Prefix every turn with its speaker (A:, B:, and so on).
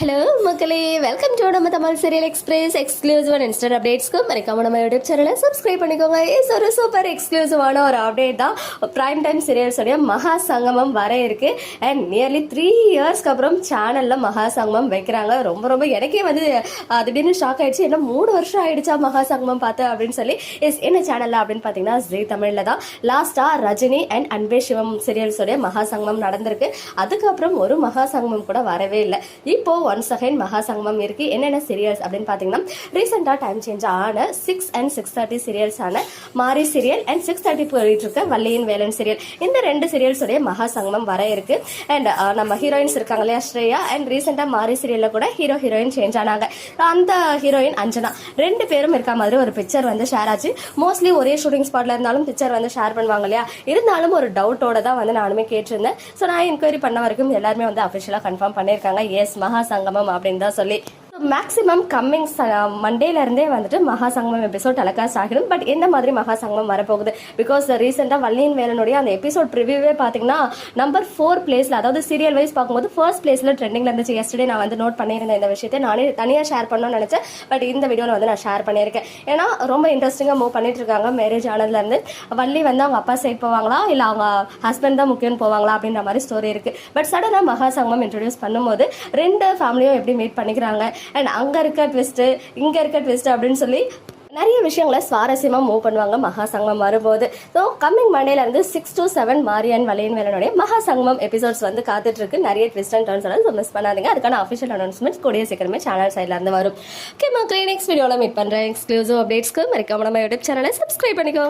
A: Hello மக்களே. Welcome to நம்ம Tamil serial express exclusive and instant அப்டேட்ஸ்க்கு மறக்காம நம்ம யூடியூப் சேனலை சப்ஸ்கிரைப் பண்ணிக்கோங்க. இஸ் ஒரு சூப்பர் எக்ஸ்க்ளூசிவான ஒரு அப்டேட் தான். ப்ரைம் டைம் சீரியல்ஸோடைய மகா சங்கமம் வர இருக்கு. அண்ட் நியர்லி த்ரீ இயர்ஸ்க்கு அப்புறம் சேனலில் மகா சங்கமம் வைக்கிறாங்க. ரொம்ப ரொம்ப எனக்கே வந்து அது திடீர்னு ஷாக் ஆயிடுச்சு. என்ன மூணு வருஷம் ஆயிடுச்சா மகா சங்கமம் பார்த்து அப்படின்னு சொல்லி. எஸ் என்ன சேனலில் அப்படின்னு பார்த்தீங்கன்னா ஜி தமிழில் தான். லாஸ்டா ரஜினி அண்ட் அன்பே சிவம் சீரியல்ஸோடைய மகா சங்கமம் நடந்திருக்கு. அதுக்கப்புறம் ஒரு மகா சங்கமம் கூட வரவே இல்லை. இப்போ ஒன்ஸ் அகைன் மகா சங்கமம் இருக்கு. என்னென்ன சீரியல்ஸ் அப்படின்னு பார்த்தீங்கன்னா ரீசெண்டாக டைம் சேஞ்ச் ஆன six and six thirty serials ஆன மாரி சீரியல் அண்ட் சிக்ஸ் தேர்ட்டி போயிட்டு இருக்க வள்ளியின் வேலன் சீரியல் இந்த ரெண்டு சீரியல்ஸுடைய மகா சங்கமம் வர இருக்கு. அண்ட் நம்ம ஹீரோயின்ஸ் இருக்காங்க இல்லையா ஸ்ரேயா? அண்ட் ரீசெண்டாக மாரி சீரியலில் கூட ஹீரோ ஹீரோயின் சேஞ்ச் ஆனாங்க. அந்த ஹீரோயின் அஞ்சனா. ரெண்டு பேரும் இருக்க மாதிரி ஒரு பிக்சர் வந்து ஷேர் ஆச்சு. மோஸ்ட்லி ஒரே ஷூட்டிங் ஸ்பாட்ல இருந்தாலும் பிக்சர் வந்து ஷேர் பண்ணுவாங்க இல்லையா? இருந்தாலும் ஒரு டவுட்டோட தான் வந்து நானுமே கேட்டிருந்தேன். ஸோ நான் என்கொயரி பண்ண வரைக்கும் எல்லாருமே வந்து அஃபிஷியலாக கன்ஃபார்ம் பண்ணியிருக்காங்க. எஸ் மகா சங்கமம் அப்படின்னு தான் சொல்லி மேக்ஸிமம் கம்மிங் மண்டேலேருந்தே வந்துட்டு மகா சங்கமம் எபிசோட் டெலகாஸ்ட் ஆகிடும். பட் எந்த மாதிரி மகா சங்கமம் வரப்போகுது பிகாஸ் ரீசெண்டாக வள்ளியின் வேலனுடைய அந்த எபிசோட் ப்ரிவியூவே பார்த்தீங்கன்னா நம்பர் ஃபோர் பிளேஸில் அதாவது சீரியல் வைஸ் பார்க்கும்போது ஃபர்ஸ்ட் பிளேஸில் ட்ரெண்டிங்கில் இருந்துச்சு. எஸ்டே நான் வந்து நோட் பண்ணியிருந்தேன் இந்த விஷயத்தை. நானே தனியாக ஷேர் பண்ணணும்னு நினச்சேன். பட் இந்த வீடியோவில் வந்து நான் ஷேர் பண்ணியிருக்கேன். ஏன்னா ரொம்ப இன்ட்ரெஸ்டிங்காக மூவ் பண்ணிட்டு இருக்காங்க மேரேஜ் ஆனதுலேருந்து வள்ளி வந்து அவங்க அப்பா சைட் போவாங்களா? இல்லை அவங்க ஹஸ்பண்ட் தான் முக்கியம்னு போவாங்களா? அப்படின்ற மாதிரி ஸ்டோரி இருக்குது பட் சடனாக மகா சங்கமம் இன்ட்ரடியூஸ் பண்ணும்போது ரெண்டு ஃபேமிலியும் எப்படி மீட் பண்ணிக்கிறாங்க? அண்ட் அங்கே இருக்க ட்விஸ்ட்டு இங்கே இருக்க ட்விஸ்ட்டு அப்படின்னு சொல்லி நிறைய விஷயங்களை சுவாரஸ்யமாக மூவ் பண்ணுவாங்க மகாசங்கமம் வரும்போது. ஸோ கம்மிங் மண்டேலேருந்து சிக்ஸ் டு செவன் மாரியன் வலையன் வேலனுடைய மகா சங்கமம் எபிசோட்ஸ் வந்து காத்துட்ருக்கு. நிறைய ட்விஸ்ட் அண்ட் டர்ன்ஸ் எல்லாம் மிஸ் பண்ணாதீங்க. அதுக்கான அஃபிஷியல் அனௌன்ஸ்மெண்ட்ஸ் கூடிய சீக்கிரமே சேனல் சைட்லேருந்து வரும். ஓகே மக்களே நெக்ஸ்ட் வீடியோவில் மீட் பண்ணுறேன் எக்ஸ்க்ளூசிவ் அப்டேட்ஸ்க்கு மறக்காம நம்ம யூடியூப் சேனலை சப்ஸ்கிரைப் பண்ணிக்கோங்க.